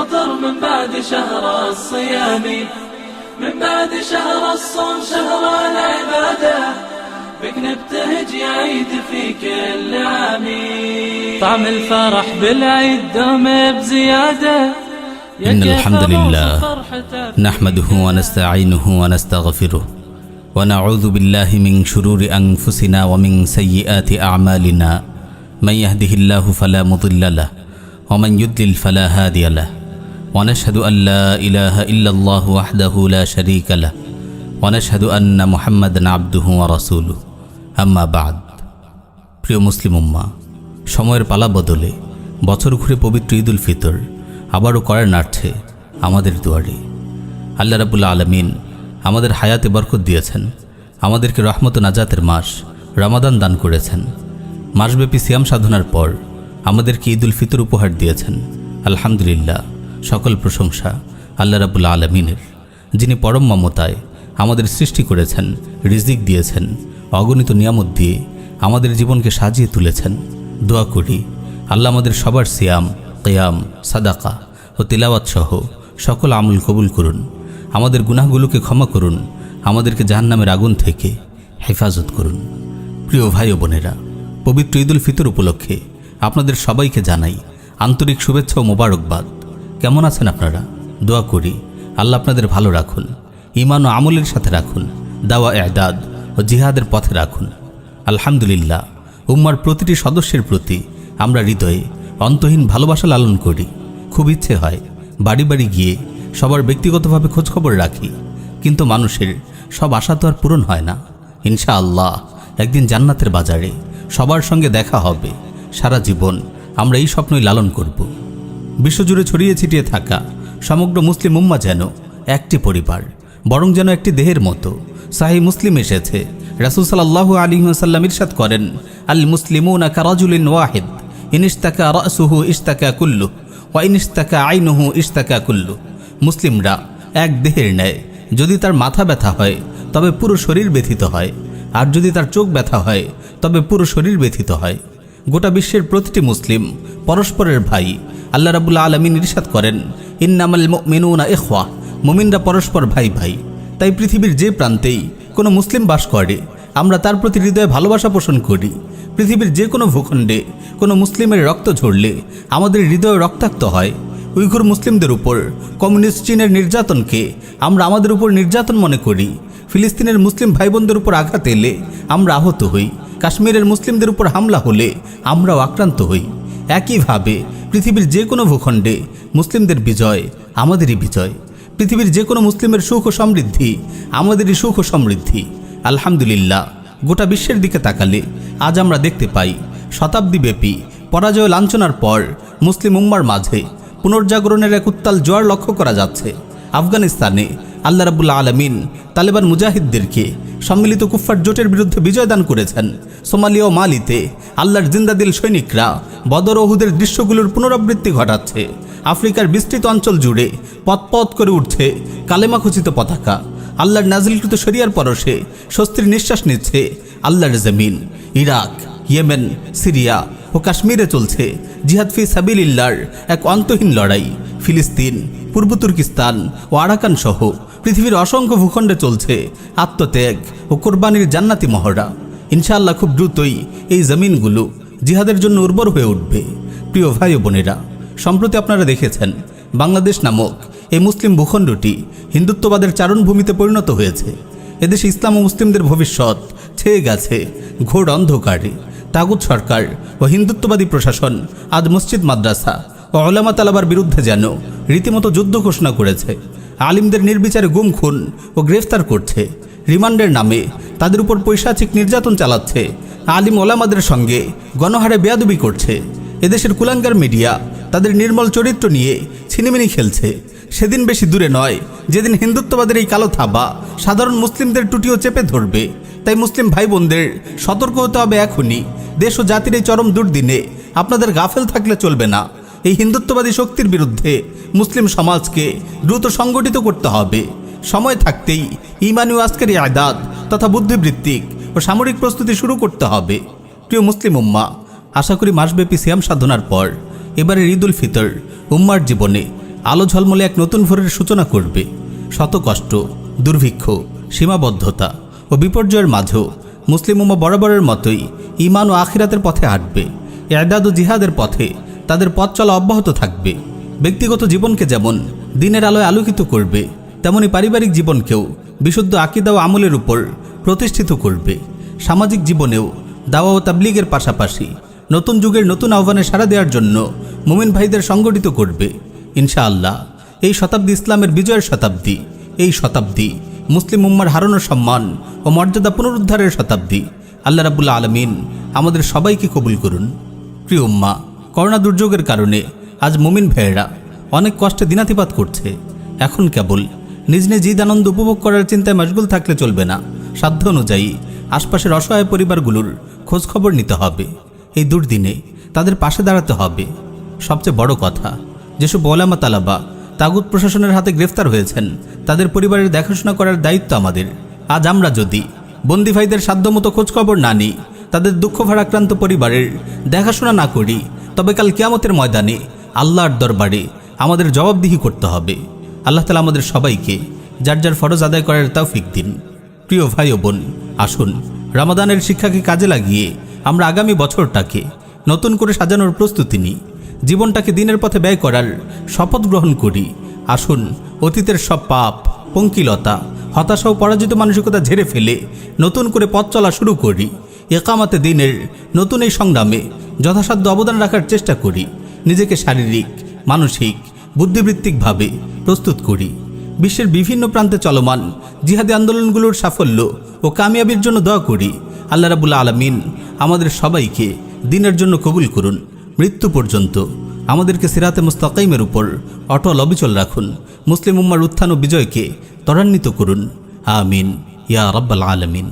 الفطر من بعد شهر الصيام من بعد شهر الصوم شهر العبادة. بك نبتهج يا عيد في كل عام. طعم الفرح بالعيد دوم بزيادة. يا إن الحمد لله نحمده ونستعينه ونستغفره ونعوذ بالله من شرور أنفسنا ومن سيئات أعمالنا. من يهده الله فلا مضل له ومن يضلل فلا هادي له. ونشهد أن لا إله إلا الله وحده لا شريك له, ونشهد أن محمدا عبده ورسوله. أما بعد, প্রিয় মুসলিম উম্মা, সময়ের পালা বদলে বছর ঘুরে পবিত্র ঈদুল ফিতর আবারও করার নার্থে আমাদের দুয়ারে। আল্লাহ রাবুল্লা আলমিন আমাদের হায়াতে বরকত দিয়েছেন, আমাদেরকে রহমত নাজাতের মাস রামাদান দান করেছেন। মাসব্যাপী সিয়াম সাধনার পর আমাদেরকে ঈদুল ফিতর উপহার দিয়েছেন। আলহামদুলিল্লাহ। সকল প্রশংসা আল্লাহ রাবুল্লা আলমিনের। যিনি পরম মমতায় আমাদের সৃষ্টি করেছেন, রিজিক দিয়েছেন, অগণিত নিয়ামত দিয়ে আমাদের জীবনকে সাজিয়ে তুলেছেন। দোয়া করি, আল্লাহ আমাদের সবার সিয়াম, কেয়াম, সাদাকা ও তিলাওয়াত সহ সকল আমল কবুল করুন। আমাদের গুনাহগুলোকে ক্ষমা করুন, আমাদেরকে জাহান্নামের আগুন থেকে হেফাজত করুন। প্রিয় ভাই ও বোনেরা, পবিত্র ঈদুল ফিতর উপলক্ষে আপনাদের সবাইকে জানাই আন্তরিক শুভেচ্ছা ও মোবারকবাদ। কেমন আছেন আপনারা? দোয়া করি আল্লাহ আপনাদের ভালো রাখুন ইমান ও আমলের সাথে রাখুন, দাওয়া, এদাদ ও জিহাদের পথে রাখুন। আলহামদুলিল্লাহ, উম্মার প্রতিটি সদস্যের প্রতি আমরা হৃদয়ে অন্তহীন ভালোবাসা লালন করি। খুব ইচ্ছে হয় বাড়ি বাড়ি গিয়ে সবার ব্যক্তিগতভাবে খোঁজখবর রাখি, কিন্তু মানুষের সব আশা তো আর পূরণ হয় না। ইনশা আল্লাহ একদিন জান্নাতের বাজারে সবার সঙ্গে দেখা হবে। সারা জীবন আমরা এই স্বপ্নই লালন করব। বিশ্বজুড়ে ছড়িয়ে ছিটিয়ে থাকা সমগ্র মুসলিম উম্মা যেন একটি পরিবার, বরং যেন একটি দেহের মতো। সাহি মুসলিম এসেছে। রাসুল সাল্লাহ আলী সাল্লাম ইরশাদ করেন, আল মুসলিমুন কারাজুলিন ওয়াহিদ ইনিস্তাকা রাসুহু ইস্তাকা কুল্লু, ওয়া ইনিস্তাকা আইনুহু ইস্তাকা কুল্লু। মুসলিমরা এক দেহের ন্যায়, যদি তার মাথা ব্যথা হয়, তবে পুরো শরীর ব্যথিত হয়, আর যদি তার চোখ ব্যথা হয়, তবে পুরো শরীর ব্যথিত হয়। গোটা বিশ্বের প্রতিটি মুসলিম, পরস্পরের ভাই আল্লাহ রাবুল্লা আলমিন ইরশাদ করেন, ইন্নামাল মেনুনা এখওয়া মুমিনরা পরস্পর ভাই ভাই। তাই পৃথিবীর যে প্রান্তেই কোনো মুসলিম বাস করে, আমরা তার প্রতি হৃদয়ে ভালোবাসা পোষণ করি। পৃথিবীর যে কোনো ভূখণ্ডে কোনো মুসলিমের রক্ত ঝরলে আমাদের হৃদয় রক্তাক্ত হয়। উইঘুর মুসলিমদের উপর কমিউনিস্ট চীনের নির্যাতনকে আমরা আমাদের উপর নির্যাতন মনে করি। ফিলিস্তিনের মুসলিম ভাই বোনদের উপর আঘাত এলে আমরা আহত হই। কাশ্মীরের মুসলিমদের উপর হামলা হলে আমরাও আক্রান্ত হই। একইভাবে পৃথিবীর যে কোনো ভূখণ্ডে মুসলিমদের বিজয় আমাদেরই বিজয়। পৃথিবীর যে কোনো মুসলিমের সুখ ও সমৃদ্ধি আমাদেরই সুখ ও সমৃদ্ধি। আলহামদুলিল্লাহ, গোটা বিশ্বের দিকে তাকালে আজ আমরা দেখতে পাই শতাব্দীব্যাপী পরাজয় লাঞ্ছনার পর মুসলিম উম্মার মাঝে পুনর্জাগরণের এক উত্তাল জোয়ার লক্ষ্য করা যাচ্ছে। আফগানিস্তানে আল্লাহ রাবুল্লা আলমিন তালেবান মুজাহিদদেরকে সম্মিলিত কুফফার জোটের বিরুদ্ধে বিজয় দান করেছেন। সোমালিয়া ও মালিতে আল্লাহর জিন্দাদিল সৈনিকরা বদর ওহুদের দৃশ্যগুলোর পুনরাবৃত্তি ঘটাচ্ছে। আফ্রিকার বিস্তৃত অঞ্চল জুড়ে পথপথ করে উঠছে কালেমা খচিত পতাকা। আল্লাহর নাজিলকৃত শরিয়ার পরশে স্বস্তির নিঃশ্বাস নিচ্ছে আল্লাহর জমিন। ইরাক, ইয়েমেন, সিরিয়া ও কাশ্মীরে চলছে জিহাদ ফি সাবিলিল্লার এক অন্তহীন লড়াই। ফিলিস্তিন, পূর্ব তুর্কিস্তান ও আরাকান সহ পৃথিবীর অসংখ্য ভূখণ্ডে চলছে আত্মত্যাগ ও কোরবানির জান্নাতি মহড়া। ইনশাআল্লাহ খুব দ্রুতই এই জমিনগুলো জিহাদের জন্য উর্বর হয়ে উঠবে। প্রিয় ভাই বোনেরা, সম্প্রতি আপনারা দেখেছেন, বাংলাদেশ নামক এই মুসলিম ভূখণ্ডটি হিন্দুত্ববাদের চারণভূমিতে পরিণত হয়েছে। এদেশে ইসলাম ও মুসলিমদের ভবিষ্যৎ ছেয়ে গেছে, ঘোর অন্ধকারে। তাগুদ সরকার ও হিন্দুত্ববাদী প্রশাসন আজ মসজিদ, মাদ্রাসা ও ওলামা তালাবার বিরুদ্ধে যেন রীতিমতো যুদ্ধ ঘোষণা করেছে। আলিমদের নির্বিচারে গুম, খুন ও গ্রেফতার করছে। রিমান্ডের নামে তাদের উপর পৈশাচিক নির্যাতন চালাচ্ছে। আলিম ওলামাদের সঙ্গে গণহারে বেয়াদবি করছে। এদেশের কুলাঙ্গার মিডিয়া তাদের নির্মল চরিত্র নিয়ে ছিনিমিনি খেলছে। সেদিন বেশি দূরে নয়, যেদিন হিন্দুত্ববাদের এই কালো থাবা সাধারণ মুসলিমদের টুটিও চেপে ধরবে। তাই মুসলিম ভাই বোনদের সতর্ক হতে হবে এখনই। দেশ ও জাতির এই চরম দুর্দিনে আপনাদের গাফেল থাকলে চলবে না। এই হিন্দুত্ববাদী শক্তির বিরুদ্ধে মুসলিম সমাজকে দ্রুত সংগঠিত করতে হবে। সময় থাকতেই ইমানি আজকের আয়দাদ তথা বুদ্ধিবৃত্তিক ও সামরিক প্রস্তুতি শুরু করতে হবে। প্রিয় মুসলিম উম্মা, আশা করি মাসব্যাপী সিয়াম সাধনার পর এবারের ঈদ উল ফিতর উম্মার জীবনে আলো ঝলমলে এক নতুন ভোরের সূচনা করবে। শত কষ্ট, দুর্ভিক্ষ, সীমাবদ্ধতা ও বিপর্যয়ের মাঝেও মুসলিম উম্মা বরাবরের মতোই ইমান ও আখিরাতের পথে হাঁটবে। এদাদ ও জিহাদের পথে তাদের পথ চলা অব্যাহত থাকবে। ব্যক্তিগত জীবনকে যেমন দিনের আলোয় আলোকিত করবে, তেমনি পারিবারিক জীবনকেও বিশুদ্ধ আকিদা ও আমলের উপর প্রতিষ্ঠিত করবে। সামাজিক জীবনেও দাওয়া ও তাবলিগের পাশাপাশি নতুন যুগের নতুন আহ্বানে সাড়া দেওয়ার জন্য মুমিন ভাইদের সংগঠিত করবে। ইনশাআল্লাহ, এই শতাব্দী ইসলামের বিজয়ের শতাব্দী, এই শতাব্দী মুসলিম উম্মার হারানোর সম্মান ও মর্যাদা পুনরুদ্ধারের শতাব্দী। আল্লাহ রাবুল্লা আলমিন আমাদের সবাইকে কবুল করুন। প্রিয় উম্মা, করোনা দুর্যোগের কারণে আজ মুমিন ভাইয়েরা অনেক কষ্টে দিনাতিপাত করছে। এখন কেবল নিজ নিজ ঈদ আনন্দ উপভোগ করার চিন্তায় মশগুল থাকলে চলবে না। সাধ্য অনুযায়ী আশপাশের অসহায় পরিবারগুলোর খোঁজখবর নিতে হবে। এই দুর্দিনে তাদের পাশে দাঁড়াতে হবে। সবচেয়ে বড় কথা, যেসব ওলামা তালাবা তাগুত প্রশাসনের হাতে গ্রেফতার হয়েছেন, তাদের পরিবারের দেখাশোনা করার দায়িত্ব আমাদের। আজ আমরা যদি বন্দি ভাইদের সাধ্যমতো খোঁজখবর না নিই, তাদের দুঃখ ভারাক্রান্ত পরিবারের দেখাশোনা না করি, তবে কাল কিয়ামতের ময়দানে আল্লাহর দরবারে আমাদের জবাবদিহি করতে হবে। আল্লাহ তালা আমাদের সবাইকে যার যার ফরজ আদায় করার তৌফিক দিন। প্রিয় ভাই ও বোন, আসুন, রামাদানের শিক্ষাকে কাজে লাগিয়ে আমরা আগামী বছরটাকে নতুন করে সাজানোর প্রস্তুতি নিই। জীবনটাকে দিনের পথে ব্যয় করার শপথ গ্রহণ করি। আসুন, অতীতের সব পাপ, পঙ্কিলতা, হতাশা ও পরাজিত মানসিকতা ঝেড়ে ফেলে নতুন করে পথ চলা শুরু করি। একামাতে দিনের নতুন এই সংগ্রামে যথাসাধ্য অবদান রাখার চেষ্টা করি। নিজেকে শারীরিক, মানসিক, বুদ্ধিবৃত্তিকভাবে প্রস্তুত করি। বিশ্বের বিভিন্ন প্রান্তে চলমান জিহাদি আন্দোলনগুলোর সাফল্য ও কামিয়াবির জন্য দোয়া করি। আল্লাহ রাবুল্লা আলমিন আমাদের সবাইকে দিনের জন্য কবুল করুন। মৃত্যু পর্যন্ত আমাদেরকে সিরাতে মুস্তাকাইমের উপর অটল অবিচল রাখুন। মুসলিম উম্মার উত্থান ও বিজয়কে ত্বরান্বিত করুন। আমিন। ইয়া রব্বাল আলমিন।